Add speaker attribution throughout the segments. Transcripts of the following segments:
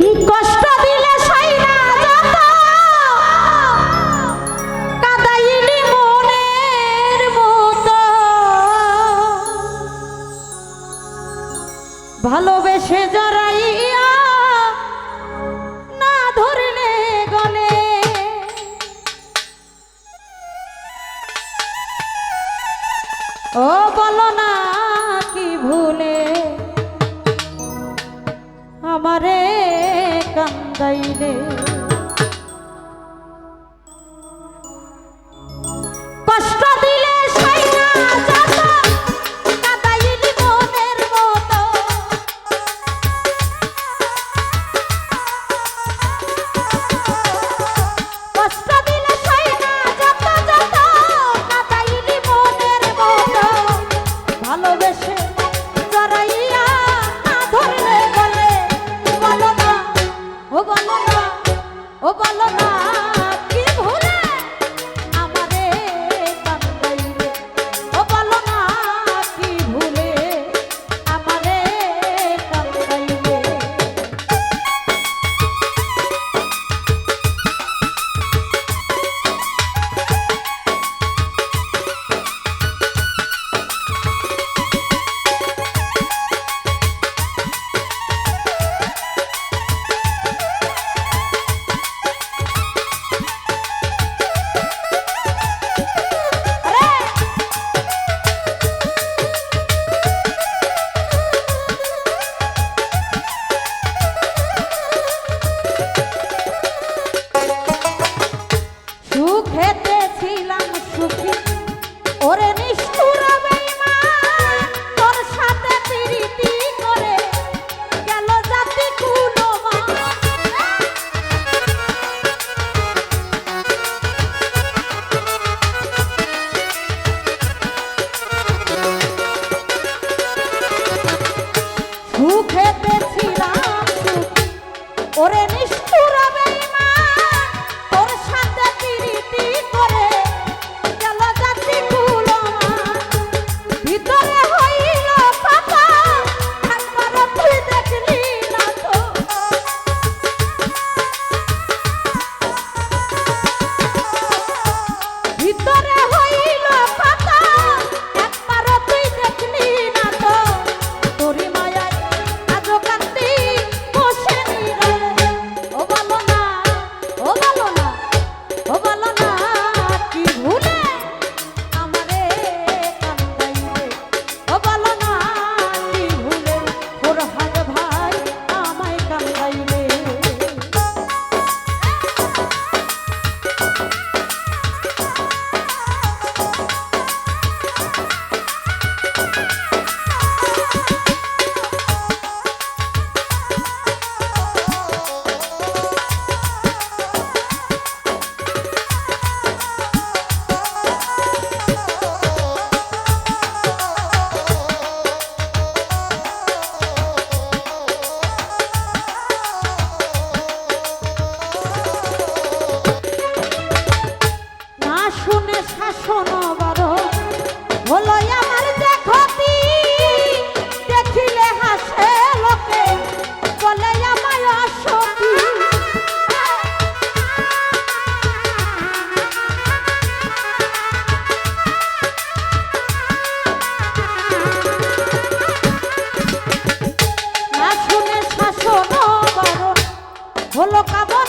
Speaker 1: কষ্ট মনের ভালোবেসে জড়াইয়া না ধরলে গলে। ও বলো না কি ভুলে আমারে গাইলে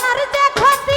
Speaker 1: আমার দেখো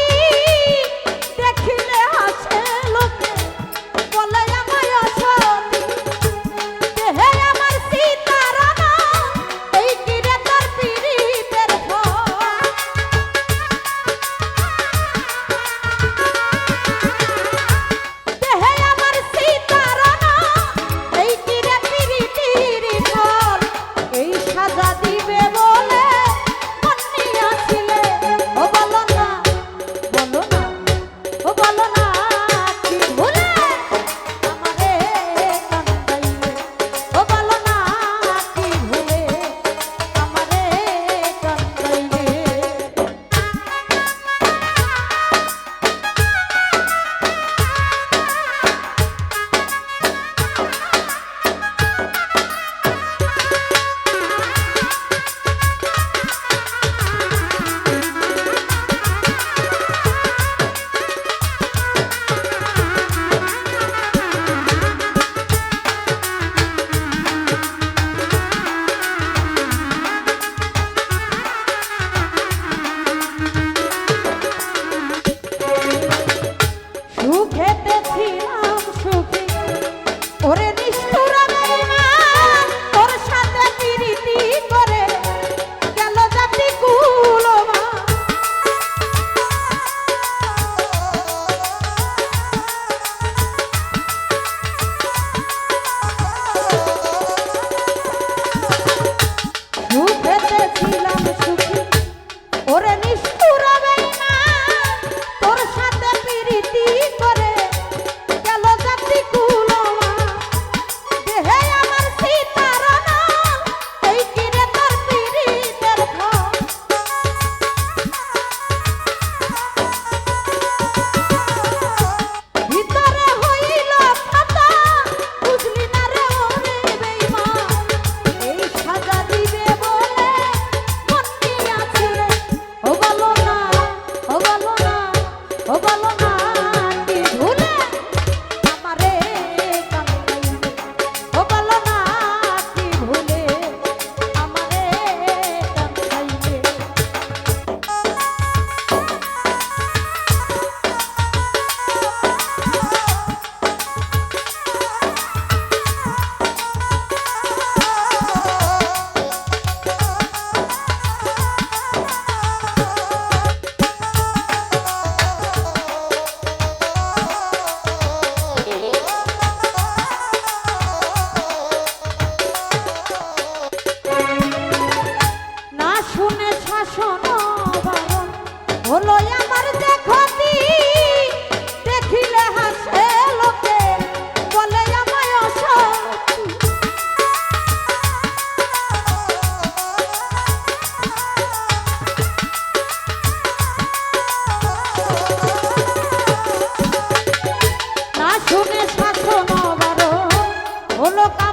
Speaker 1: হলো কাম